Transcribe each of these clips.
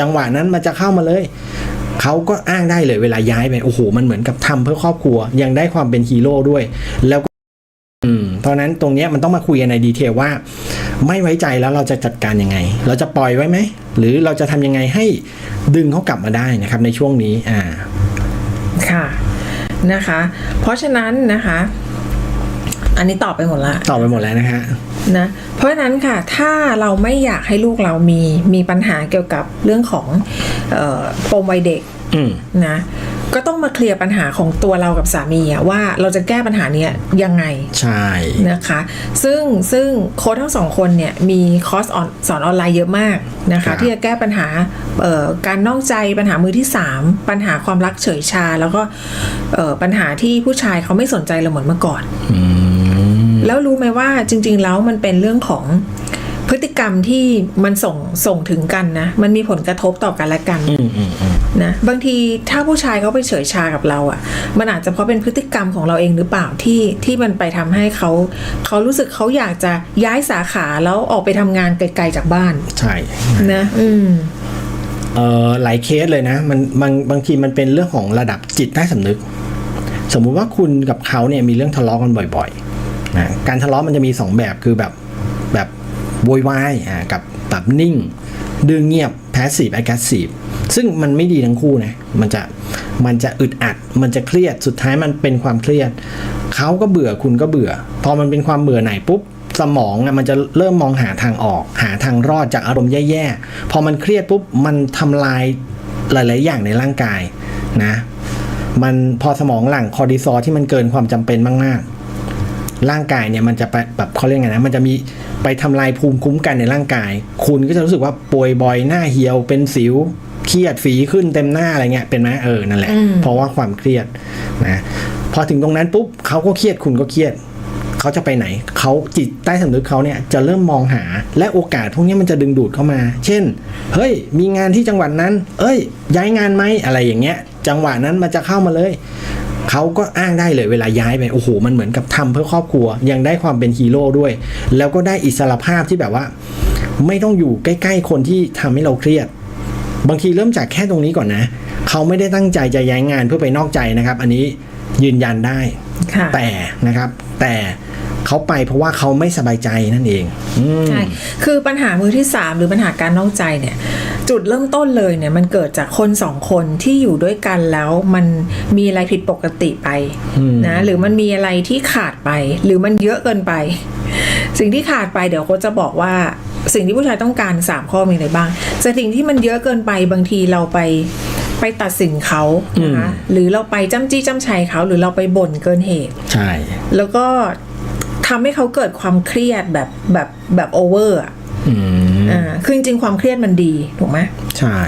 จังหวะนั้นมันจะเข้ามาเลย เขาก็อ้างได้เลยเวลาย้ายไป โอ้โห มันเหมือนกับทำเพื่อครอบครัว ยังได้ความเป็นฮีโร่ด้วย แล้วก็อืมเพราะฉะนั้นตรงเนี้ยมันต้องมาคุยกันในดีเทลว่า ไม่ไว้ใจแล้วเราจะจัดการยังไง เราจะปล่อยไว้ไหม หรือเราจะทำยังไงให้ดึงเขากลับมาได้นะครับในช่วงนี้อ่าค่ะนะคะ เพราะฉะนั้นนะคะ อันนี้ตอบไปหมดละ ตอบไปหมดแล้วนะฮะ นะเพราะฉะนั้นค่ะถ้าเราไม่อยากให้ลูกเรามีมีปัญหาเกี่ยวกับเรื่องของเอ่อปมวัยเด็กอืมนะก็ต้องมาเคลียร์ปัญหาของตัวเรากับสามีอะว่าเราจะแก้ปัญหาเนี้ยยังไง ใช่นะคะ ซึ่งซึ่งโค้ชทั้งสองคนเนี่ยมีคอร์สออนสอนออนไลน์เยอะมากนะคะที่จะแก้ปัญหาเอ่อการนอกใจปัญหามือที่ 3 ปัญหาความรักเฉยชา แล้วก็เอ่อปัญหาที่ผู้ชายเขาไม่สนใจเราเหมือนเมื่อก่อนอืม แล้วรู้ไหมว่าจริง ๆ แล้วมันเป็นเรื่องของพฤติกรรมที่มันส่งส่งถึงกันนะ มันมีผลกระทบต่อกันและกันอืมอืมอืมนะบางทีถ้าผู้ชายเขาไปเฉยชากับเราอะ่ะ มันอาจจะเพราะเป็นพฤติกรรมของเราเองหรือเปล่าที่ที่มันไปทำให้เขาเขารู้สึกเขาอยากจะย้ายสาขาแล้วออกไปทำงานไกลๆจากบ้าน ใช่นะ อืมเอ่อหลายเคสเลยนะ มันบางบางทีมันเป็นเรื่องของระดับจิตใต้สำนึก สมมุติว่าคุณกับเขาเนี่ยมีเรื่องทะเลาะกันบ่อยๆนะ การทะเลาะมันจะมีสองแบบคือแบบแบบโวยวายอ่ากับแบบนิ่ง ดื้อเงียบ passive aggressive ซึ่งมันไม่ดีทั้งคู่นะมันจะมันจะอึดอัด มันจะเครียดสุดท้ายมันเป็นความเครียดเขาก็เบื่อคุณก็เบื่อ พอมันเป็นความเบื่อหน่ายปุ๊บสมองอะมันจะเริ่มมองหาทางออก หาทางรอดจากอารมณ์แย่ๆ พอมันเครียดปุ๊บมันทำลายหลาย ๆ อย่างในร่างกายนะ มันพอสมองหลั่งคอร์ติซอลที่มันเกินความจำเป็นมากๆ ร่างกายเนี่ยมันจะไปแบบเขาเรียกไงนะมันจะมีไปทำลายภูมิคุ้มกันในร่างกาย คุณก็จะรู้สึกว่าป่วยบ่อยหน้าเหี่ยวเป็นสิวเครียดฝีขึ้นเต็มหน้าอะไรเงี้ยเป็นไหมเออนั่นแหละอืมเพราะว่าความเครียดนะพอถึงตรงนั้นปุ๊บเขาก็เครียดคุณก็เครียดเขาจะไปไหน เขาจิตใต้สำนึกเขาเนี่ยจะเริ่มมองหาและโอกาสพวกนี้มันจะดึงดูดเข้ามา เช่น เฮ้ย มีงานที่จังหวัดนั้น เอ้ย ย้ายงานไหมอะไรอย่างเงี้ย จังหวะนั้นมันจะเข้ามาเลย เขาก็อ้างได้เลยเวลาย้ายไปโอ้โหมันเหมือนกับทำเพื่อครอบครัว ยังได้ความเป็นฮีโร่ด้วย แล้วก็ได้อิสรภาพที่แบบว่า ไม่ต้องอยู่ใกล้ ๆ คนที่ทำให้เราเครียด บางทีเริ่มจากแค่ตรงนี้ก่อนนะ เขาไม่ได้ตั้งใจจะย้ายงานเพื่อไปนอกใจนะครับ อันนี้ยืนยันได้ค่ะแต่นะครับ แต่ เขาไปเพราะว่าเขาไม่สบายใจนั่นเองอืมใช่คือปัญหามือที่ 3 หรือปัญหาการนอกใจเนี่ย จุดเริ่มต้นเลยเนี่ยมันเกิดจากคนสองคนที่อยู่ด้วยกันแล้วมันมีอะไรผิดปกติไปอืมนะหรือมันมีอะไรที่ขาดไป หรือมันเยอะเกินไป สิ่งที่ขาดไปเดี๋ยวโค้ชจะบอกว่าสิ่งที่ผู้ชายต้องการ 3 ข้อมีอะไรบ้างแต่สิ่งที่มันเยอะเกินไปบางทีเราไปไปตัดสินเขานะคะหรือเราไปจ้ำจี้จ้ำชัยเขาหรือเราไปบ่นเกินเหตุ ใช่ แล้วก็ ทำให้เขาเกิดความเครียดแบบแบบแบบโอเวอร์อะอืมอ่าคือจริงๆความเครียดมันดีถูกไหมใช่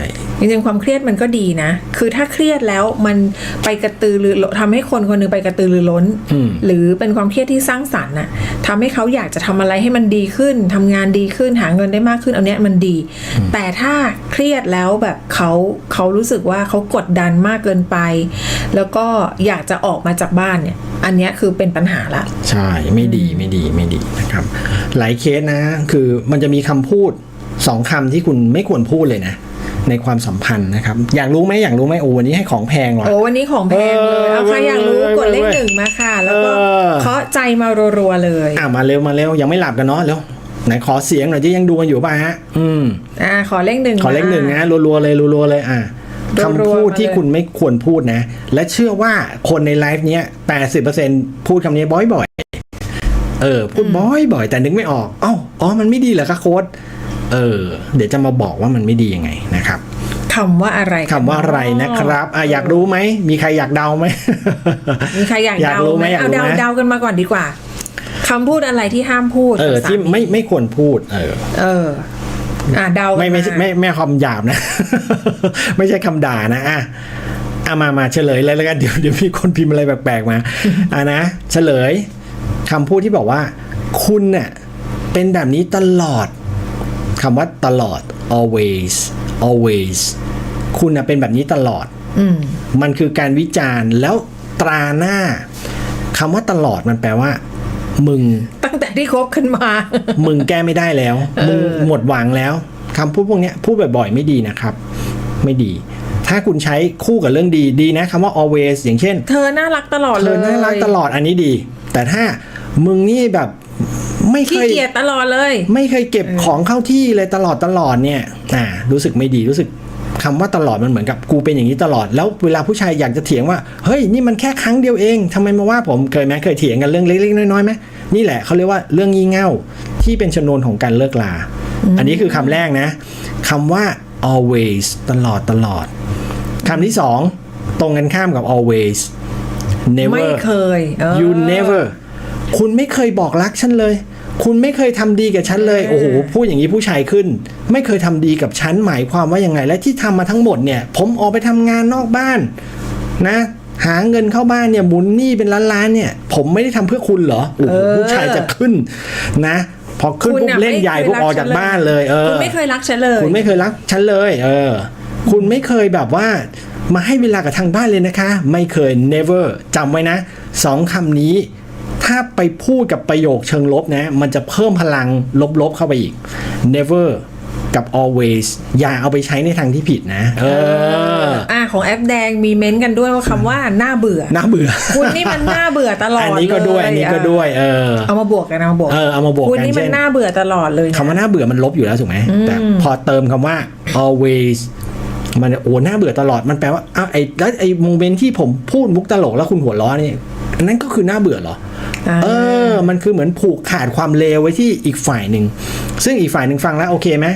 จริงๆความเครียดมันก็ดีนะ คือถ้าเครียดแล้วมันไปกระตือรือร้นทำให้คนคนหนึงไปกระตือรือร้นอืมหรือเป็นความเครียดที่สร้างสรรค์น่ะทำให้เขาอยากจะทำอะไรให้มันดีขึ้นทำงานดีขึ้นหาเงินได้มากขึ้นเอาเนี้ยมันดี แต่ถ้าเครียดแล้วแบบเขาเขารู้สึกว่าเขากดดันมากเกินไป แล้วก็อยากจะออกมาจากบ้านเนี่ย อันเนี้ยคือเป็นปัญหาละ ใช่ไม่ดีไม่ดีไม่ดีนะครับ หลายเคสนะ คือมันจะมีคำพูดสองคำที่คุณไม่ควรพูดเลยนะ ในความสัมพันธ์นะครับ อยากรู้ไหมอยากรู้ไหมโอ้วันนี้ให้ของแพงว่ะโอ้วันนี้ของแพงเลยเอาใครอยากรู้กดเลขหนึ่งมาค่ะ แล้วก็เออเคาะใจมารัวๆเลยอะมาเร็วมาเร็วยังไม่หลับกันเนาะเร็วไหนขอเสียงหน่อยที่ยังดูกันอยู่ป่ะฮะ อืม อ่า ขอเลขหนึ่งขอเลขหนึ่งมานะรัวๆเลยรัวๆเลยอะรัวๆคำพูดที่มาเลยคุณไม่ควรพูดนะ และเชื่อว่าคนในไลฟ์เนี้ยแปดสิบเปอร์เซ็นพูดคำนี้บ่อยๆ เออ พูดบ่อยๆ แต่นึกไม่ออกอ๋ออ๋อ มันไม่ดีเหรอคะโค้ด เออ เดี๋ยวจะมาบอกว่ามันไม่ดียังไงนะครับคำว่าอะไรกันคำว่าอะไรนะครับอะอยากรู้ไหม มีใครอยากเดาไหมมีใครอยากอยากเดารู้ไหไหมมอยากเอารู้เดาไหมเดากันมาก่อนดีกว่าคำพูดอะไรที่ห้ามพูด เออกับสาที่ไม่ไม่ควรพูด เออ เอออ่าเดากันไม่ไม่ใช่าไม่ไม่คำหยาบนะ ไม่ใช่คำด่านะอะเอามามาเฉลยเลยแล้วกันเดี๋ยวเดี๋ยวมีคนพิมพ์อะไรแปลกๆมาอะนะเฉลยคำพูดที่บอกว่า คุณเน่ะเป็นแบบนี้ตลอด คำว่าตลอด always always คุณน่ะเป็นแบบนี้ตลอดอืมมันคือการวิจารณ์แล้วตราหน้าคำว่าตลอดมันแปลว่า มึง ตั้งแต่ที่คบกันมา มึงแก้ไม่ได้แล้ว มึงหมดหวังแล้วคำพูดพวกเนี้ยพูดบ่อยๆ ไม่ดีนะครับ ไม่ดีถ้าคุณใช้คู่กับเรื่องดีดีนะคำว่า always อย่างเช่น เธอน่ารักตลอดเธเลอยน่ารักตลอดอันนี้ดี แต่ถ้ามึงนี่แบบ ไม่เคขี้ย เกียจตลอดเลย ไม่เคยเก็บของเข้าที่เลยตลอดตลอดเนี่ย อ่า รู้สึกไม่ดีรู้สึกคำว่าตลอดมันเหมือนกับกูเป็นอย่างนี้ตลอด แล้วเวลาผู้ชายอยากจะเถียงว่า เฮ้ย นี่มันแค่ครั้งเดียวเองทำไมมาว่าผมเคยไหมเคยเถียงกันเรื่องเล็กๆน้อยๆไหมนี่แหละเขาเรียกว่าเรื่องงี่เง่าที่เป็นชนวนของการเลิกลา อันนี้คือคำแรกนะคำว่า always ตลอดตลอดคำที่สองตรงกันข้ามกับ always never ไม่เคยเออ you never คุณไม่เคยบอกรักฉันเลย คุณไม่เคยทำดีกับฉันเลยเออโอ้โห พูดอย่างนี้ผู้ชายขึ้น ไม่เคยทำดีกับฉันหมายความว่ายังไง และที่ทำมาทั้งหมดเนี่ย ผมออกไปทำงานนอกบ้านนะ หาเงินเข้าบ้านเนี่ยหมุนหนี้เป็นล้านๆเนี่ย ผมไม่ได้ทำเพื่อคุณเหรอ โอ้โหผู้ชายจะขึ้นนะพอขึ้นคุณปุ๊บน่ะเล่นใหญ่ไม่เคยปุ๊บออกรักฉัจากนเลยบ้านเลย เออ คุณไม่เคยรักฉันเลย คุณไม่เคยรักฉันเลย เออ คุณไม่เคยแบบว่ามาให้เวลากับทางบ้านเลยนะคะ ไม่เคย never จำไว้นะสองคำนี้ ถ้าไปพูดกับประโยคเชิงลบนะ มันจะเพิ่มพลังลบๆเข้าไปอีก never กับ always อย่าเอาไปใช้ในทางที่ผิดนะ เออ อ่าของแอปแดงมีเม้นต์กันด้วยว่าคำว่าน่าเบื่อน่าเบื่อ คุณนี่มันน่าเบื่อตลอดอันนี้ก็ด้วยเลยอันนี้ก็ด้วย เออ เอามาบวกกันเอามาบวก เออ เอามาบวกคุณกันนี่มันเช่นน่าเบื่อตลอดเลยนะคำว่าน่าเบื่อมันลบอยู่แล้วถูกไหม แต่พอเติมคำว่า always มันโอ้น่าเบื่อตลอด มันแปลว่าอ้าวไอ้แล้วไอ้โมเมนต์ที่ผมพูดมุกตลกแล้วคุณหัวล้อนี่อันนั้นก็คือน่าเบื่อเหรออ่า เออ มันคือเหมือนผูกขาดความเลวไว้ที่อีกฝ่ายหนึ่ง ซึ่งอีกฝ่ายหนึ่งฟังแล้วโอเคไหม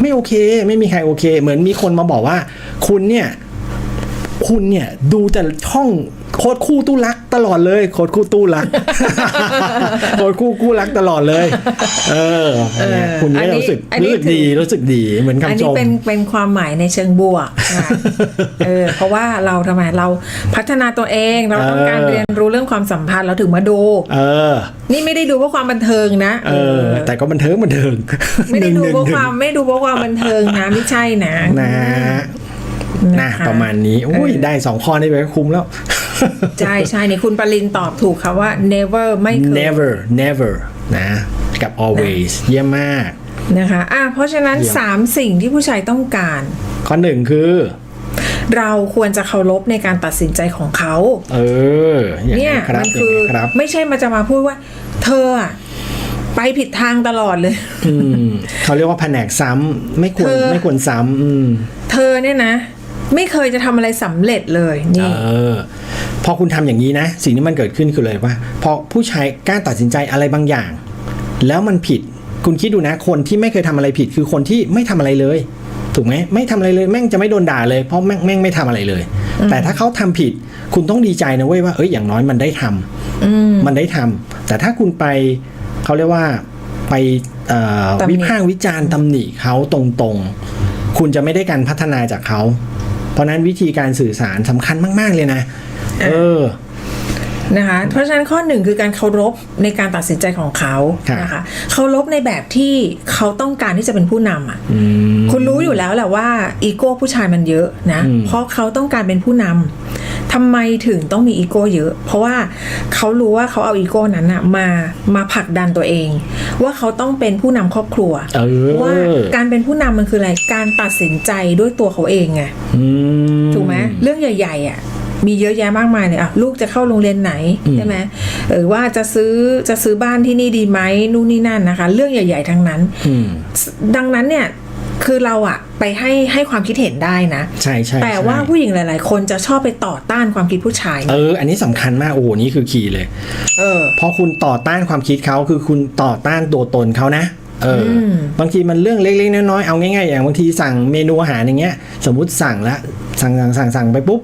ไม่โอเค ไม่มีใครโอเค เหมือนมีคนมาบอกว่า คุณเนี่ย คุณเนี่ยดูแต่ช่อง โคตรคู่ตู้รักตลอดเลย โคตรคู่ตู้รัก โคตรคู่คู่รักตลอดเลย เออเนี่ยคุณอัก็นนี้รู้สึกอันนี้รู้สึกดีรู้สึกดีเหมือนอันคำชนี้มเป็นเป็นความหมายในเชิงบวกนะเออเพราะว่าเราทำไมเราพัฒนาตัวเองเราต้องการเออเรียนรู้เรื่องความสัมพันธ์เราถึงมาดู เออ นี่ไม่ได้ดูเพราะความบันเทิงนะ เออ แต่ก็บันเทิงบันเทิง ไม่ได้ดูหนึ่งเพราะหนึ่งความไม่ดูเพราะความบันเทิงนะไม่ใช่นะนะ นะคประมาณนี้อุ้ยได้สองข้อนี้ไปก็คุ้มแล้ว ใช่ใช่นี่คุณปรินตอบถูกค่ะว่า never ไม่เคย never never นะกับ always เยี่ยมมากนะคะอะเพราะฉะนั้นเยี่ยมสามสิ่งที่ผู้ชายต้องการ ข้อหนึ่งคือ เราควรจะเคารพในการตัดสินใจของเขา เอออย่างเนี่ยครัมับนคืออย่างครับไม่ใช่มาจะมาพูดว่า เธออะไปผิดทางตลอดเลยอืมเขาเรียกว่าแผนกซ้ำไม่ควรเธอไม่ควรซ้ำอืมเธอเนี่ยนะ ไม่เคยจะทำอะไรสำเร็จเลยนี่เออพอคุณทำอย่างนี้นะ สิ่งที่มันเกิดขึ้นคือเลยว่า พอผู้ชายกล้าตัดสินใจอะไรบางอย่าง แล้วมันผิดคุณคิดดูนะ คนที่ไม่เคยทำอะไรผิดคือคนที่ไม่ทำอะไรเลย ถูกไหมไม่ทำอะไรเลยแม่งจะไม่โดนด่าเลยเพราะแม่งแม่งไม่ทำอะไรเลย แต่ถ้าเขาทำผิด คุณต้องดีใจนะเว้ยว่าเอ้ยอย่างน้อยมันได้ทำมันได้ทำแต่ถ้าคุณไปเขาเรียกว่าไปเอ่อตำหนิวิพากษ์วิจารณ์ตำหนิเขาตรงๆ คุณจะไม่ได้การพัฒนาจากเขา เพราะฉะนั้นวิธีการสื่อสารสำคัญมาก ๆ เลยนะ เออนะคะเพราะฉะนั้นข้อหนึ่งคือการเคารพในการตัดสินใจของเขาครับนะคะเคารพในแบบที่เขาต้องการที่จะเป็นผู้นำอะอืมคุณรู้อยู่แล้วแหละว่าอีโก้ผู้ชายมันเยอะนะอืมเพราะเขาต้องการเป็นผู้นำ ทำไมถึงต้องมีอีโก้เยอะ เพราะว่าเขารู้ว่าเขาเอาอีโก้นั้นอะมามาผลักดันตัวเอง ว่าเขาต้องเป็นผู้นำครอบครัวเออว่าการเป็นผู้นำมันคืออะไรการตัดสินใจด้วยตัวเขาเองไงอืมถูกไหมเรื่องใหญ่ๆอะมีเยอะแยะมากมายเลยอะลูกจะเข้าโรงเรียนไหนอืมใช่ไหมหรือว่าจะซื้อจะซื้อบ้านที่นี่ดีไหมนู่นนี่นั่นนะคะ เรื่องใหญ่ ๆทั้งนั้นอืมดังนั้นเนี่ย คือเราอะไปให้ให้ความคิดเห็นได้นะ ใช่ใช่แต่ว่าใช่ผู้หญิงหลาย ๆ คนจะชอบไปต่อต้านความคิดผู้ชาย เออ อันนี้สำคัญมากโอ้โหนี่คือคีย์เลย เออเพราะคุณต่อต้านความคิดเขาคือคุณต่อต้านตัวตนเขานะ เอออมบางทีมันเรื่องเล็กๆน้อยๆเอาง่ายๆอย่างบางทีสั่งเมนูอาหารอย่างเงี้ย สมมุติสั่งละสั่งสั่งสั่งสั่งไปปุ๊บ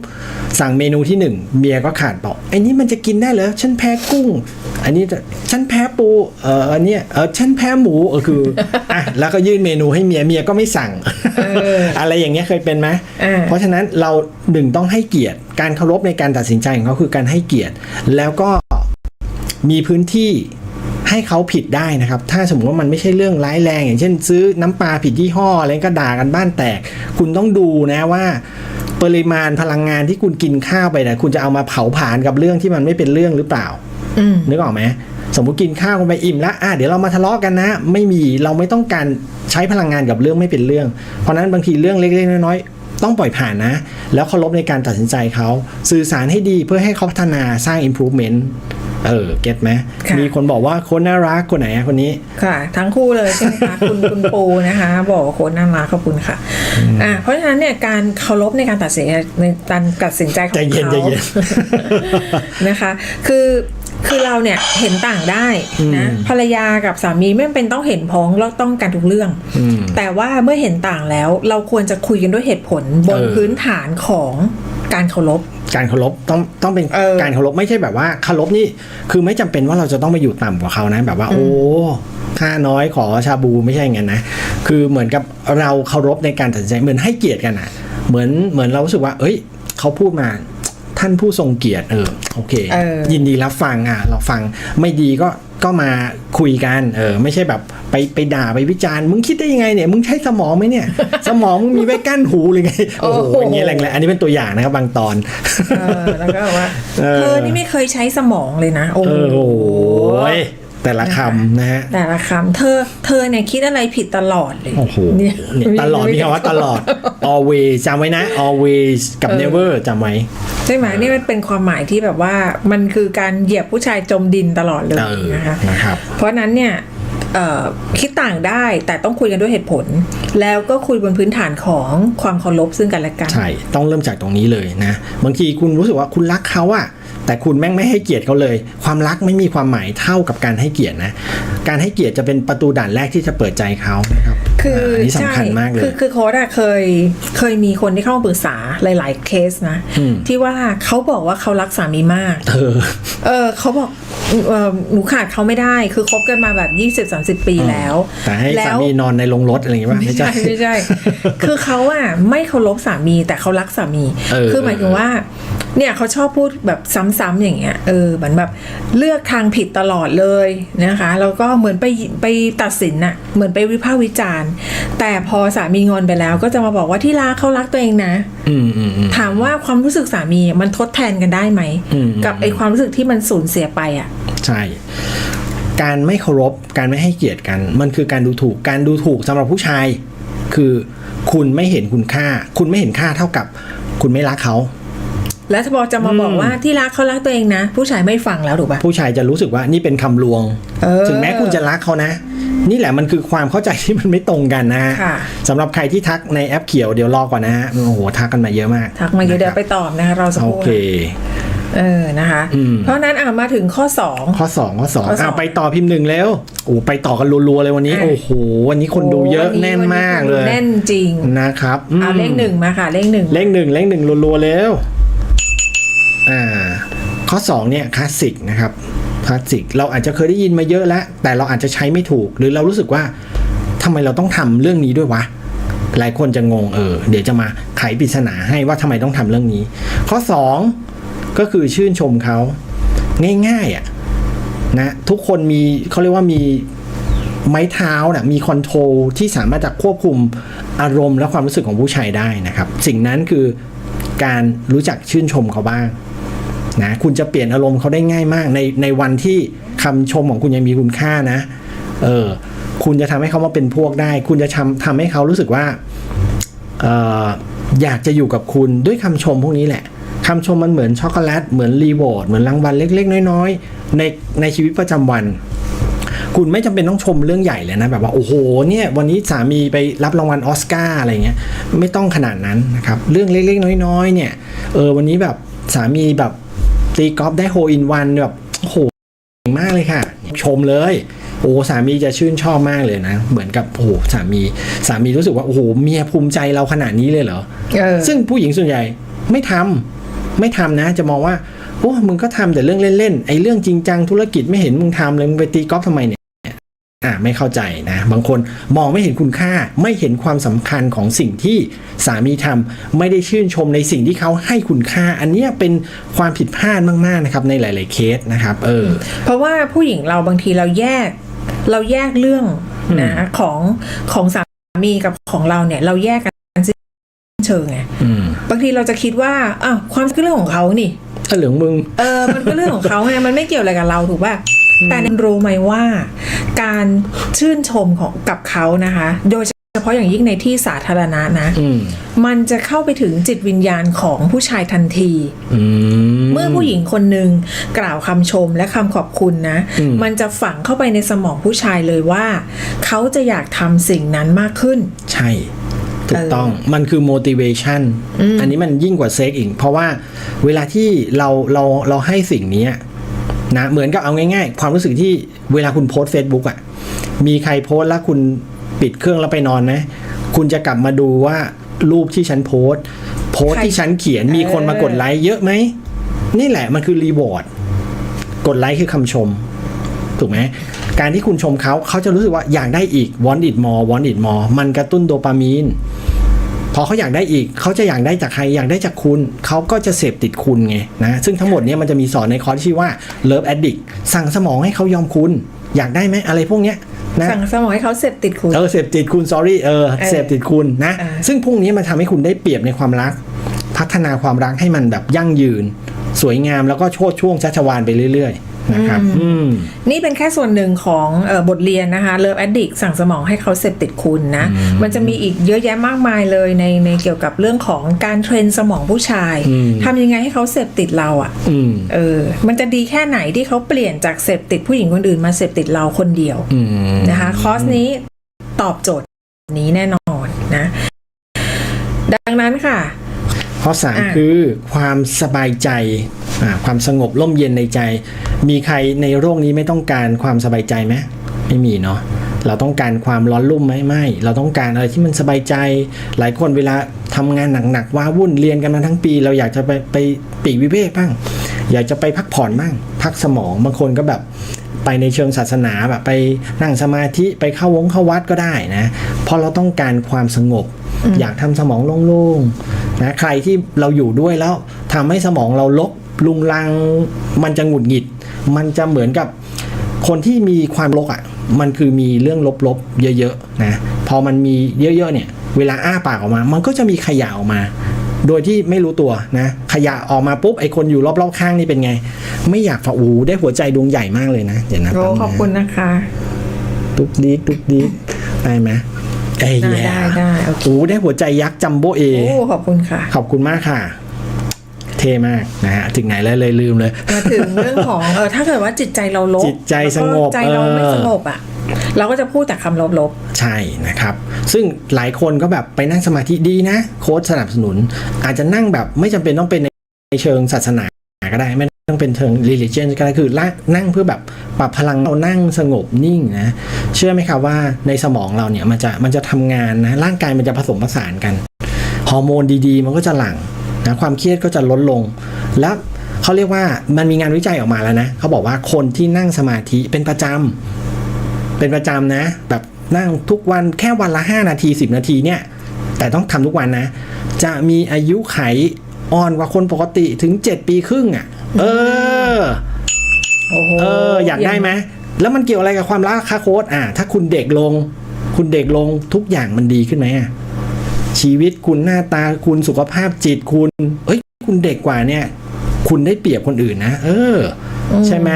สั่งเมนูที่หนึ่งเมียก็ขาดบอกไอ้นี่มันจะกินได้เหรอฉันแพ้กุ้ง อันนี้จะฉันแพ้ปูเอออันเนี้ยเออฉันแพ้หมูเออคืออะแล้วก็ยื่นเมนูให้เมียเมียก็ไม่สั่งอะไรอย่างเงี้ยเคยเป็นไหมเออเพราะฉะนั้นเราหนึ่งต้องให้เกียรติการเคารพในการตัดสินใจของเขาคือการให้เกียรติ แล้วก็มีพื้นที่ ให้เขาผิดได้นะครับ ถ้าสมมติว่ามันไม่ใช่เรื่องร้ายแรง อย่างเช่น ซื้อน้ำปลาผิดยี่ห้ออะไรก็ด่ากันบ้านแตก คุณต้องดูนะว่าปริมาณพลังงานที่คุณกินข้าวไปนะคุณจะเอามาเผาผลาญกับเรื่องที่มันไม่เป็นเรื่องหรือเปล่าอืมนึกออกไหมสมมติกินข้าวกันไปอิ่มแล้วอะเดี๋ยวเรามาทะเลาะกันนะ ไม่มีเราไม่ต้องการใช้พลังงานกับเรื่องไม่เป็นเรื่อง เพราะฉะนั้นบางทีเรื่องเล็กๆน้อยต้องปล่อยผ่านนะ แล้วเคารพในการตัดสินใจเขาสื่อสารให้ดีเพื่อให้เขาพัฒนาสร้าง improvement เออเก็ตไหมค่ะมีคนบอกว่าคนน่ารักคนไหนอะคนนี้ค่ะ ทั้งคู่เลยใช่ไหมคะคุณคุณปูนะคะ บอกว่าโค้ชน่ารักขอบคุณค่ะอ่าเพราะฉะนั้นเนี่ยการเคารพในการตัดสินใจในการตัดสินใจของใจเย็นเขาใจเย็นนะคะ คือคือเราเนี่ยเห็นต่างได้นะภรรยากับสามีไม่จำเป็นต้องเห็นพ้องแล้วต้องการทุกเรื่องอืมแต่ว่าเมื่อเห็นต่างแล้วเราควรจะคุยกันด้วยเหตุผลบนเออพื้นฐานของ การเคารพ การเคารพต้องต้องเป็นเออการเคารพไม่ใช่แบบว่าเคารพนี่คือไม่จำเป็นว่าเราจะต้องไปอยู่ต่ำกว่าเขานะ แบบว่า โอ้ค่าน้อยขอชาบูไม่ใช่อย่างนั้นนะคือเหมือนกับเราเคารพในการตัดสินใจเหมือนให้เกียรติกันอะเหมือนเหมือนเรารู้สึกว่า เอ้ย เขาพูดมาท่านผู้ทรงเกียรติเออโอเค เออ ยินดีรับฟังอะ เราฟังไม่ดีก็ ก็มาคุยกันเออไม่ใช่แบบไปไปด่าไปวิจารณ์มึงคิดได้ยังไงเนี่ยมึงใช้สมองไหมเนี่ย สมองมึงมีไว้กั้นหูหรือไงโอ้โหโอ้โหอย่างเงี้ยแรงๆอันนี้เป็นตัวอย่างนะครับบางตอนเออแล้วก็บอกว่าเออเธอนี่ไม่เคยใช้สมองเลยนะ โอ้เอโหอโอ้ย แต่ละคำนะฮะแต่ละคำเธอเธอเนี่ยคิดอะไรผิดตลอดเลยโอ้โหเนี่ยเนี่ยตลอดมีคำว่าตลอด always จำไว้นะ always กับเออ never จำไว้ใช่ไหมนี่มันเป็นความหมายที่แบบว่ามันคือการเหยียบผู้ชายจมดินตลอดเลยเออนะคะนะครับ เพราะฉะนั้นเนี่ยเอ่อคิดต่างได้แต่ต้องคุยกันด้วยเหตุผล แล้วก็คุยบนพื้นฐานของความเคารพซึ่งกันและกัน ใช่ ต้องเริ่มจากตรงนี้เลยนะ บางทีคุณรู้สึกว่าคุณรักเขาอะ แต่คุณแม่งไม่ให้เกียรติเขาเลย ความรักไม่มีความหมายเท่ากับการให้เกียรตินะ การให้เกียรติจะเป็นประตูด่านแรกที่จะเปิดใจเขานะครับ คืออันนี้สำคัญใช่มากเลคืยอคือโค้ดอะเคยเคยมีคนที่เข้ามาปรึกษาหลาย ๆ เคสนะอืมที่ว่าเขาบอกว่าเขารักสามีมากเธอเออเขาบอกเออหนูขาดเขาไม่ได้ คือคบกันมาแบบ20-30ปีแล้ว แต่ให้แล้สาวมีนอนในโรงรถอะไรอย่างเงี้ยป่ะไม่ไม่ใช่ใช่ไม่ใช่ คือเขาอะไม่เคารพสามีแต่เขารักสามีเออคือหมายถึงว่าเนี่ยเขาชอบพูดแบบซ้ำๆอย่างเงี้ยเออเหมือนแบบเลือกทางผิดตลอดเลยนะคะ แล้วก็เหมือนไปไปตัดสินน่ะเหมือนไปวิพากษ์วิจารณ์แต่พอสามีงอนไปแล้ว ก็จะมาบอกว่าที่รักเขารักตัวเองนะอืมอืมอืมถามว่าความรู้สึกสามีมันทดแทนกันได้ไหมอืมกับไอความรู้สึกที่มันสูญเสียไปอะ ใช่การไม่เคารพการไม่ให้เกียรติกัน มันคือการดูถูกการดูถูกสำหรับผู้ชาย คือคุณไม่เห็นคุณค่า คุณไม่เห็นค่าเท่ากับ คุณไม่รักเขาแล้วถ้าพอจะมาบอกว่าที่รักเขารักตัวเองนะ ผู้ชายไม่ฟังแล้วถูกปะผู้ชายจะรู้สึกว่านี่เป็นคำลวงเออถึงแม้คุณจะรักเขานะ นี่แหละมันคือความเข้าใจที่มันไม่ตรงกันนะฮะค่ะสำหรับใครที่ทักในแอปเขียวเดี๋ยวรอก่อนนะฮะโอ้โหทักกันมาเยอะมาก ทักมาเยอะเดี๋ยวไปตอบนะคะเราสักคโอรู่เคเออนะคะอืมเพราะฉะนั้นอะมาถึงข้อสองข้อสองข้อสองข้อสองอะไปต่อพิมพ์หนึ่งแล้วโอ้ไปต่อกันรัวๆเลยวันนี้อะโอ้โห วันนี้คนดูเยอะโวันแน่นวัมากเลย แน่นจริงนะครับเอามเลขหนึ่งมาค่ะเลขหนึ่งเลขหนึ่งเลขหนึ่งรัวๆแล้วอ่า ข้อสองเนี่ยคลาสสิกนะครับ คลาสสิก เราอาจจะเคยได้ยินมาเยอะแล้ว แต่เราอาจจะใช้ไม่ถูก หรือเรารู้สึกว่าทำไมเราต้องทำเรื่องนี้ด้วยวะหลายคนจะงงเออเดี๋ยวจะมาไขปริศนาให้ว่าทำไมต้องทำเรื่องนี้ ข้อสองก็คือชื่นชมเขาง่ายๆอะนะทุกคนมีเขาเรียกว่ามีไม้เท้านะมีคอนโทรลที่สามารถจะควบคุมอารมณ์และความรู้สึกของผู้ชายได้นะครับ สิ่งนั้นคือการรู้จักชื่นชมเขาบ้าง นะคุณจะเปลี่ยนอารมณ์เขาได้ง่ายมากในในวันที่คำชมของคุณยังมีคุณค่านะ เออคุณจะทำให้เขามาเป็นพวกได้ คุณจะทำทำให้เขารู้สึกว่าเอออยากจะอยู่กับคุณด้วยคำชมพวกนี้แหละคำชมมันเหมือนช็อกโกแลตเหมือนรีวอร์ดเหมือนรางวัลเล็ก ๆ น้อยๆในในชีวิตประจำวัน คุณไม่จำเป็นต้องชมเรื่องใหญ่เลยนะ แบบว่าโอ้โหเนี่ยวันนี้สามีไปรับรางวัลออสการ์อะไรเงี้ยไม่ต้องขนาดนั้นนะครับ เรื่องเล็กๆ น้อยๆเนี่ยเออวันนี้แบบสามีแบบ ตีกอล์ฟได้โฮอินวันแบบโอ้โหเก่งมากเลยค่ะ ชมเลยโอ้สามีจะชื่นชอบมากเลยนะ เหมือนกับโอ้โหสามีสามีรู้สึกว่าโอ้โหเมียภูมิใจเราขนาดนี้เลยเหรอเออซึ่งผู้หญิงส่วนใหญ่ไม่ทำไม่ทำนะ จะมองว่าโอ้มึงก็ทำแต่เรื่องเล่นๆไอ้เรื่องจริงจังธุรกิจไม่เห็นมึงทำเลยมึงไปตีกอล์ฟทำไมเนี่ย อ่าไม่เข้าใจนะ บางคนมองไม่เห็นคุณค่าไม่เห็นความสำคัญของสิ่งที่สามีทำไม่ได้ชื่นชมในสิ่งที่เขาให้คุณค่า อันเนี้ยเป็นความผิดพลาดมากๆนะครับในหลาย ๆเคสนะครับ เออ เพราะว่าผู้หญิงเราบางทีเราแยก เราแยกเรื่องนะของของสามีกับของเราเนี่ย เราแยกกันสิ้นเชิงไงอืมบางทีเราจะคิดว่าอ้าวความก็เรื่องของเขานี่ก็เหลืองมึง เออมันก็เรื่องของเขาไงมันไม่เกี่ยวอะไรกับเราถูกป่ะ แต่รู้ไหมว่าการชื่นชมของกับเขานะคะ โดยเฉเฉพาะอย่างยิ่งในที่สาธารณะนะอืมมันจะเข้าไปถึงจิตวิญญาณของผู้ชายทันทีอืมเมื่อผู้หญิงคนหนึ่งกล่าวคำชมและคำขอบคุณนะอืมมันจะฝังเข้าไปในสมองผู้ชายเลยว่า เขาจะอยากทำสิ่งนั้นมากขึ้น ใช่ ถูกต้อง มันคือ motivation อันนี้มันยิ่งกว่าเซ็กอีก เพราะว่าเวลาที่เราเราเราให้สิ่งนี้ นะเหมือนกับเอาง่ายๆ ความรู้สึกที่เวลาคุณโพสต์ Facebook อะ่ะมีใครโพสต์แล้วคุณปิดเครื่องแล้วไปนอนไหมคุณจะกลับมาดูว่ารูปที่ฉันโพสต์โพสต์ที่ฉันเขียนมีคนมากดไลค์เยอะไหมนี่แหละมันคือรีวอร์ดกดไลค์คือคำชม ถูกไหมการที่คุณชมเขาเขาจะรู้สึกว่าอยากได้อีก want it more want it more มันกระตุ้นโดปามีน พอเขาอยากได้อีกเขาจะอยากได้จากใครอยากได้จากคุณ เขาก็จะเสพติดคุณไงนะซึ่งทั้งหมดเนี้มันจะมีสอนในคอร์สที่ชื่อว่า love addict สั่งสมองให้เขายอมคุณ อยากได้ไหมอะไรพวกเนี้ยนะสั่งสมองให้เขาเสพติดคุณ เออเสพติดคุณ sorry เออเออเสพติดคุณนะเออซึ่งพวกนี้มันทำให้คุณได้เปรียบในความรัก พัฒนาความรักให้มันแบบยั่งยืน สวยงามแล้วก็โชดช่วงชัชวานไปเรื่อยๆ นะครับอืมนี่เป็นแค่ส่วนหนึ่งของเออบทเรียนนะคะเลิฟแอดดิกสั่งสมองให้เขาเสพติดคุณนะ มันจะมีอีกเยอะแยะมากมายเลยในในเกี่ยวกับเรื่องของการเทรนสมองผู้ชายอืมทำยังไงให้เขาเสพติดเราอะ่ะอืมเออ มันจะดีแค่ไหนที่เขาเปลี่ยนจากเสพติดผู้หญิงคนอื่นมาเสพติดเราคนเดียวอืมนะคะคอร์สนี้ตอบโจทย์นี้แน่นอนนะ ดังนั้นค่ะ ข้อสามอะคือความสบายใจอ่าความสงบร่มเย็นในใจ มีใครในโลกนี้ไม่ต้องการความสบายใจไหมไม่มีเนาะเราต้องการความร้อนรุ่มไหมไม่ เราต้องการอะไรที่มันสบายใจ หลายคนเวลาทำงานหนักๆว้าวุ่นเรียนกันมาทั้งปี เราอยากจะไปไปปลีกวิเวกบ้าง อยากจะไปพักผ่อนบ้าง พักสมองบางคนก็แบบไปในเชิงศาสนาแบบไปนั่งสมาธิไปเข้าวงเข้าวัดก็ได้นะเพราะเราต้องการความสงบ อยากทำสมองโล่งๆ นะใครที่เราอยู่ด้วยแล้วทำให้สมองเราลกลุงลัง มันจะหงุดหงิด มันจะเหมือนกับคนที่มีความลกอะ่ะ มันคือมีเรื่องลบๆเยอะๆนะพอมันมีเยอะๆเนี่ย เวลาอ้าปากออกมา มันก็จะมีขยะออกมา โดยที่ไม่รู้ตัวนะ ขยะออกมาปุ๊บไอคนอยู่รอบๆข้างนี่เป็นไง ไม่อยากฝาอูได้หัวใจดวงใหญ่มากเลยนะเดี๋ยวนะโอ้แป๊บนึงนะขอบคุณนะคะ ตุ๊กดิ๊กตุ๊กดิ๊กได้ไหม ไอ้ได้แย่ได้ได้โอเคโอ้ได้หัวใจยักษ์จัมโบ้เอโอ้ขอบคุณค่ะ ขอบคุณมากค่ะ เท่มากนะฮะ ถึงไหนแล้วเลยลืมเลย มาถึงเรื่องของเออถ้าเกิดว่าจิตใจเราลบจิตใจสงบแล้วก็ใจเราไม่เออสงบอะเราก็จะพูดแต่คำลบใช่นะครับ ซึ่งหลายคนก็แบบไปนั่งสมาธิดีนะ โค้ชสนับสนุน อาจจะนั่งแบบไม่จำเป็นต้องเป็นในเชิงศาสนาก็ได้ไม่ ต้องเป็นเชิง religion ก็คือนั่งเพื่อแบบปรับพลังเรานั่งสงบนิ่งนะเชื่อไหมครับว่าในสมองเราเนี่ยมันจะมันจะทำงานนะร่างกายมันจะผสมผสานกันฮอร์โมนดีๆ มันก็จะหลั่งนะความเครียดก็จะลดลง แล้วเขาเรียกว่ามันมีงานวิจัยออกมาแล้วนะเขาบอกว่าคนที่นั่งสมาธิเป็นประจำเป็นประจำนะ แบบนั่งทุกวันแค่วันละ 5 นาที 10 นาทีเนี่ย แต่ต้องทำทุกวันนะ จะมีอายุไขอ่อนกว่าคนปกติถึง 7 ปีครึ่งอะ่ะ เออๆโอ้โหเออ อยากได้ไหมแล้วมันเกี่ยวอะไรกับความรักคะโค้ดอ่าถ้าคุณเด็กลง คุณเด็กลงทุกอย่างมันดีขึ้นไหมอะชีวิตคุณหน้าตาคุณสุขภาพจิตคุณเอ้ย คุณเด็กกว่าเนี่ย คุณได้เปรียบคนอื่นนะเออ ใช่ไหม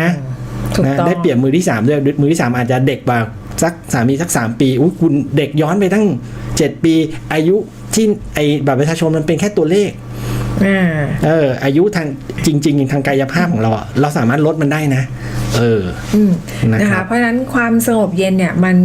ถูกนะต้องได้เปรียบมือที่สามด้วยมือที่สามอาจจะเด็กกว่าสักสามีสักสามปีอุ้ยคุณเด็กย้อนไปตั้งเจ็ดปี อายุที่ไอบัตรประชาชนมันเป็นแค่ตัวเลขอ่า เออ อายุทางจริง ๆ ทางกายภาพของเราอะเราสามารถลดมันได้นะ เอออืมนะนะครัคะบเพราะฉะนั้นความสงบเย็นเนี่ยมัน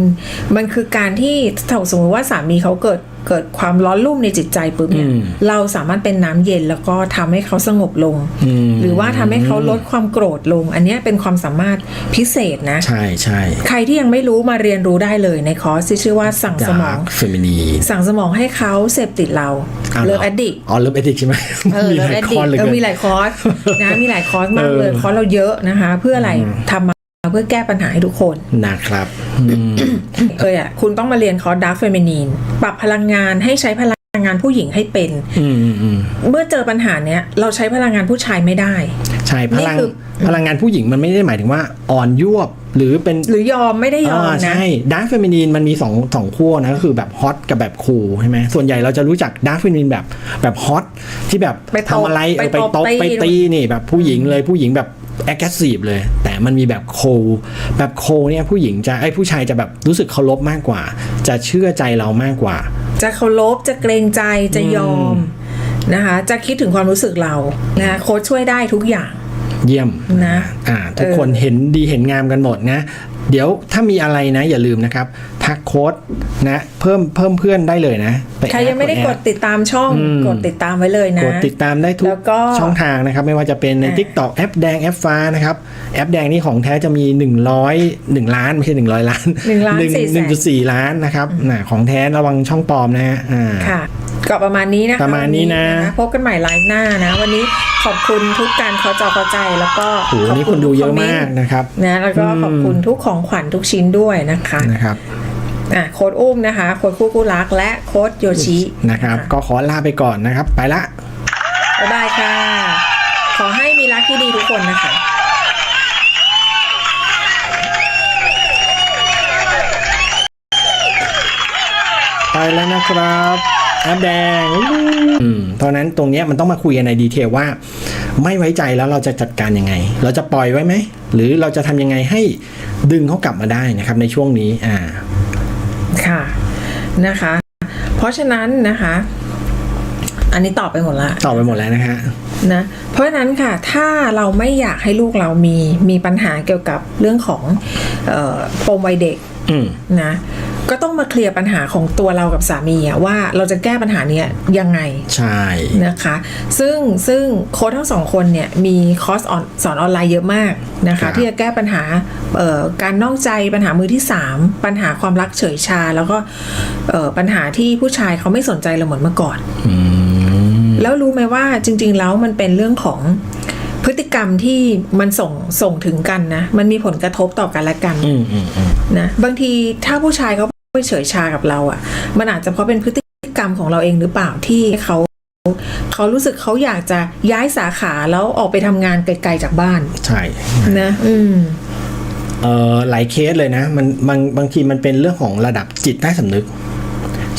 มันคือการที่ถ้าสมมติว่าสามีเขาเกิด เกิดความร้อนรุ่มในจิตใจปุ๊บเนี่ยอืมเราสามารถเป็นน้ำเย็นแล้วก็ทำให้เขาสงบลงอืมหรือว่าทำให้เขาลดความโกรธลง อันเนี้ยเป็นความสามารถพิเศษนะ ใช่ใช่ใครที่ยังไม่รู้มาเรียนรู้ได้เลยในคอร์สที่ชื่อว่าสั่งสมองเฟมินีสั่งสมองให้เขาเสพติดเราเลิฟแอดดิกอ๋อเลิฟแอดดิกใช่ไหมเออมีเลิหฟลาแอยดคดิอกร์สเลยเออเกินมีหลายคอร์สนะมีหลายคอร์สมากเลยเออคอร์สเราเยอะนะคะ เพื่ออะไรทำมา เพื่อแก้ปัญหาให้ทุกคน นะครับอืมเอออะคุณต้องมาเรียนคอร์สดาร์ฟเฟมินีนปรับพลังงานให้ใช้พลังลังงานผู้หญิงให้เป็น อืมอืมอืมเมื่อเจอปัญหาเนี้ยเราใช้พลังงานผู้ชายไม่ได้ ใช่พลังนี่คือ พลังงานผู้หญิงมันไม่ได้หมายถึงว่าอ่อนยวบหรือเป็นหรือยอมไม่ได้ยอมอ่านะ ใช่ดาร์ f เฟมินีนมันมีสองสองขั้วนะก็คือแบบฮอตกับแบบคูลใช่ไหมส่วนใหญ่เราจะรู้จักดาร์ f เฟมินีนแบบแบบฮอตที่แบบไปตบทำอะไรเออไปไปตตบบตี ไปตีนี่แบบผู้หญิงเลยผู้หญิงแบบ แอคทีฟเลย แต่มันมีแบบโคลแบบโคลเนี่ยผู้หญิงจะไอ้ยผู้ชายจะแบบรู้สึกเคารพมากกว่า จะเชื่อใจเรามากกว่า จะเคารพจะเกรงใจจะยอมนะคะจะคิดถึงความรู้สึกเรานะโค้ชช่วยได้ทุกอย่าง เยี่ยมนะอ่าทุกเออคนเห็นดีเห็นงามกันหมดนะ เดี๋ยวถ้ามีอะไรนะอย่าลืมนะครับ ทักโค้ดนะเพิ่มเพิ่มเพื่อนได้เลยนะปใครยังไม่ได้แอกดติดตามช่องอืมกดติดตามไว้เลยนะ กดติดตามได้ทุแล้กวก็ช่องทางนะครับ ไม่ว่าจะเป็นในอ่า TikTok แอปแดงแอปฟ้านะครับ แอปแดงนี่ของแท้จะมี 100 1 ล้าน ไม่ใช่ 100 ล้านหนึ่งล้านสี่แสน1.4 ล้านนะครับนะของแท้ระวังช่องปลอมนะฮะอ่าค่ะก็ประมาณนี้นะคะประมาณนี้นะวัพบกันใหม่ไลฟ์หน้านะ วันนี้ขอบคุณทุกการเข้าจอเข้าใจแล้วก็โอ้โหวันนี้ขบคนดูเยอะทุมากคมนต์นะครับนะแล้วก็ขอบคุณทุกของขวัญทุกชิ้นด้วยนะคะนะครับ อะโค้ดอุ้มนะคะโค้ดคู่กู้รักและโค้ดโยชินะครับ ก็ขอลาไปก่อนนะครับ ไปละบ๊ายบายค่ะ ขอให้มีรักที่ดีทุกคนนะคะไปแล้วนะครับแอปแดงอืมเพราะฉะนั้นตรงเนี้ยมันต้องมาคุยกันในดีเทลว่า ไม่ไว้ใจแล้วเราจะจัดการยังไง เราจะปล่อยไว้ไหม หรือเราจะทำยังไงให้ดึงเขากลับมาได้นะครับในช่วงนี้ อ่า ค่ะนะคะ เพราะฉะนั้นนะคะ อันนี้ตอบไปหมดละตอบไปหมดแล้วนะฮะนะเพราะฉะนั้นค่ะถ้าเราไม่อยากให้ลูกเรามีมีปัญหาเกี่ยวกับเรื่องของเอ่อปมวัยเด็กอืม นะ ก็ต้องมาเคลียร์ปัญหาของตัวเรากับสามีอะว่าเราจะแก้ปัญหาเนี้ยยังไง ใช่นะคะ ซึ่งซึ่งโค้ชทั้งสองคนเนี่ยมีคอร์สออนสอนออนไลน์เยอะมากนะครัคะบที่จะแก้ปัญหาเอ่อการนอกใจปัญหามือที่ 3 ปัญหาความรักเฉยชา แล้วก็เอ่อปัญหาที่ผู้ชายเขาไม่สนใจเราเหมือนเมื่อก่อนอืมแล้วรู้ไหมว่าจริง ๆ แล้วมันเป็นเรื่องของ พฤติกรรมที่มันส่งส่งถึงกันนะ มันมีผลกระทบต่อกันและกันอืมอืมอืมนะบางทีถ้าผู้ชายเขาไม่เฉยชากับเราอะ่ะ มันอาจจะเพราะเป็นพฤติกรรมของเราเองหรือเปล่าที่เขาเขารู้สึกเขาอยากจะย้ายสาขาแล้วออกไปทำงานไกลๆจากบ้านใช่นะ อืมเอ่อหลายเคสเลยนะ มันบางบางทีมันเป็นเรื่องของระดับจิตใต้สำนึก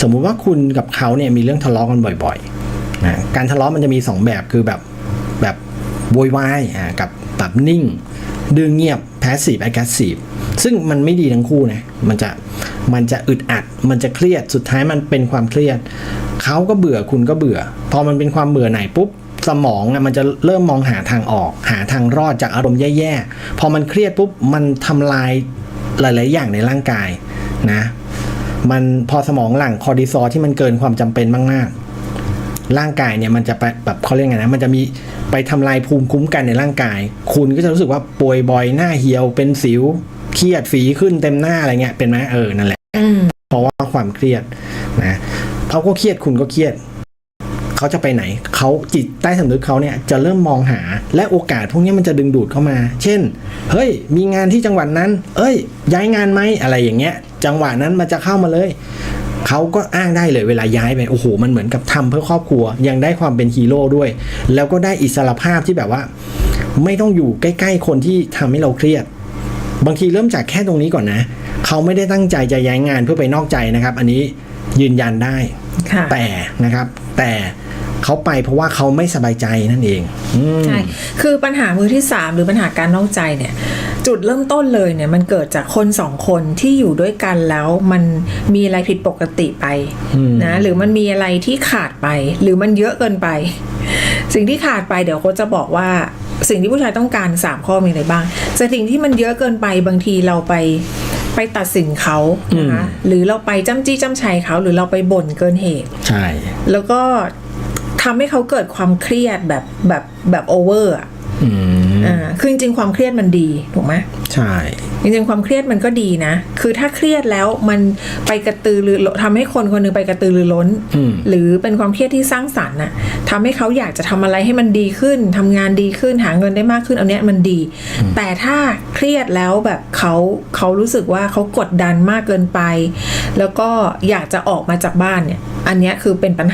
สมมุติว่าคุณกับเขาเนี่ยมีเรื่องทะเลาะกันบ่อยๆนะการทะเลาะมันจะมีสองแบบคือแบบแบบ โวยวายอ่ากับแบบนิ่ง ดื้อเงียบ passive aggressive ซึ่งมันไม่ดีทั้งคู่นะมันจะมันจะอึดอัด มันจะเครียดสุดท้ายมันเป็นความเครียดเขาก็เบื่อคุณก็เบื่อ พอมันเป็นความเบื่อไหนปุ๊บสมองอะมันจะเริ่มมองหาทางออก หาทางรอดจากอารมณ์แย่ๆ พอมันเครียดปุ๊บมันทำลายหลาย ๆ อย่างในร่างกายนะ มันพอสมองหลั่งคอร์ติซอลที่มันเกินความจำเป็นมาก ๆ ร่างกายเนี่ยมันจะไปแบบเขาเรียกไงนะมันจะมี ไปทำลายภูมิคุ้มกันในร่างกาย คุณก็จะรู้สึกว่าป่วยบ่อยหน้าเหี่ยวเป็นสิวเครียดฝีขึ้นเต็มหน้าอะไรเงี้ยเป็นไหมเออนั่นแหละอืมเพราะว่าความเครียดนะเขาก็เครียดคุณก็เครียดเขาจะไปไหนเขาจิตใต้สำนึกเขาเนี่ยจะเริ่มมองหาและโอกาสพวกนี้มันจะดึงดูดเข้ามา เช่น เฮ้ย มีงานที่จังหวัดนั้น เอ้ย ย้ายงานไหมอะไรอย่างเงี้ย จังหวะนั้นมันจะเข้ามาเลย เขาก็อ้างได้เลยเวลาย้ายไปโอ้โหมันเหมือนกับทำเพื่อครอบครัว ยังได้ความเป็นฮีโร่ด้วย แล้วก็ได้อิสรภาพที่แบบว่า ไม่ต้องอยู่ใกล้ ๆ คนที่ทำให้เราเครียด บางทีเริ่มจากแค่ตรงนี้ก่อนนะ เขาไม่ได้ตั้งใจจะย้ายงานเพื่อไปนอกใจนะครับ อันนี้ยืนยันได้ค่ะแต่นะครับ แต่ เขาไปเพราะว่าเขาไม่สบายใจนั่นเองอืมใช่คือปัญหามือที่สามหรือปัญหาการนอกใจเนี่ยจุดเริ่มต้นเลยเนี่ยมันเกิดจากคนสองคนที่อยู่ด้วยกันแล้วมันมีอะไรผิดปกติไปอืมนะหรือมันมีอะไรที่ขาดไป หรือมันเยอะเกินไป สิ่งที่ขาดไปเดี๋ยวโค้ชจะบอกว่าสิ่งที่ผู้ชายต้องการสามข้อมีอะไรบ้างแต่สิ่งที่มันเยอะเกินไปบางทีเราไปไปตัดสินเขานะคะหรือเราไปจ้ำจี้จ้ำชัยเขาหรือเราไปบ่นเกินเหตุ ใช่ แล้วก็ ทำให้เขาเกิดความเครียดแบบแบบแบบโอเวอร์อะอืมอ่าคือจริงๆความเครียดมันดีถูกไหมใช่จริงๆความเครียดมันก็ดีนะ คือถ้าเครียดแล้วมันไปกระตือรือร้นทำให้คนคนหนึงไปกระตือรือร้นอืมหรือเป็นความเครียดที่สร้างสรรค์น่ะทำให้เขาอยากจะทำอะไรให้มันดีขึ้นทำงานดีขึ้นหาเงินได้มากขึ้นอันเนี้ยมันดี แต่ถ้าเครียดแล้วแบบเขาเขารู้สึกว่าเขากดดันมากเกินไป แล้วก็อยากจะออกมาจากบ้านเนี่ย อันเนี้ยคือเป็นปัญหา